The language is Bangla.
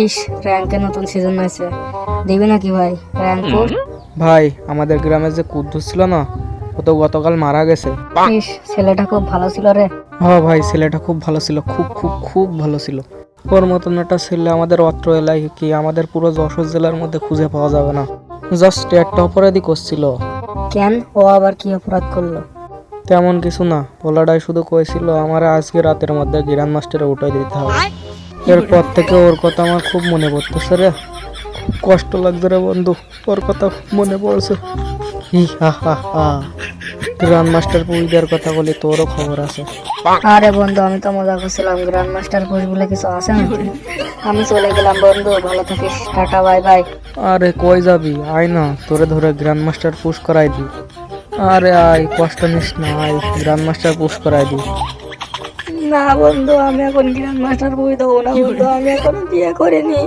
ইস র্যাঙ্কে নতুন সিজন আছে দিবি নাকি ভাই? র্যাঙ্ক ভাই আমাদের গ্রামে যে কুদ্দুস ছিল না ও তো গতকাল মারা গেছে। ইস ছেলেটা খুব ভালো ছিল রে। হ্যাঁ ভাই ছেলেটা খুব ভালো ছিল খুব খুব খুব ভালো ছিল। ওর মতন একটা ছেলে আমাদের অত্র এলাকায় কি আমাদের পুরো যশোর জেলার মধ্যে খুঁজে পাওয়া যাবে না। জাস্ট একটা অপরাধী করছিল। কেন? ও আবার কি অপরাধ করল? তেমন কিছু না ওলাডাই শুধু কয়েছিল আমার আজকে রাতের মধ্যে গিরান মাস্টারে উঠাই দিতে হবে। এরপর থেকে ওর কথা আমার খুব মনে পড়তেছে রে। খুব কষ্ট লাগছে রে বন্ধু ওর কথা খুব মনে পড়ছে। হি হা হা হা। গ্রান্ড মাস্টার পুইদের কথা বলি তোরও খবর আছে। আরে বন্ধু আমি তো মজা করছিলাম। গ্র্যান্ড মাস্টার পোস্ট বলে কিছু আছে নাকি? আমি চলে গেলাম বন্ধু ভালো থাকিস। Tata bye bye. আরে কই যাবি? আয় না তোরে ধরে গ্র্যান্ড মাস্টার পুশ করাই দি আরে আয় কষ্ট নিস না আয়। গ্র্যান্ড মাস্টার পুশ করাই দি না বন্ধু আমি এখন গ্র্যান্ড মাস্টার বই দেবো না বন্ধু আমি এখন বিয়ে করিনি।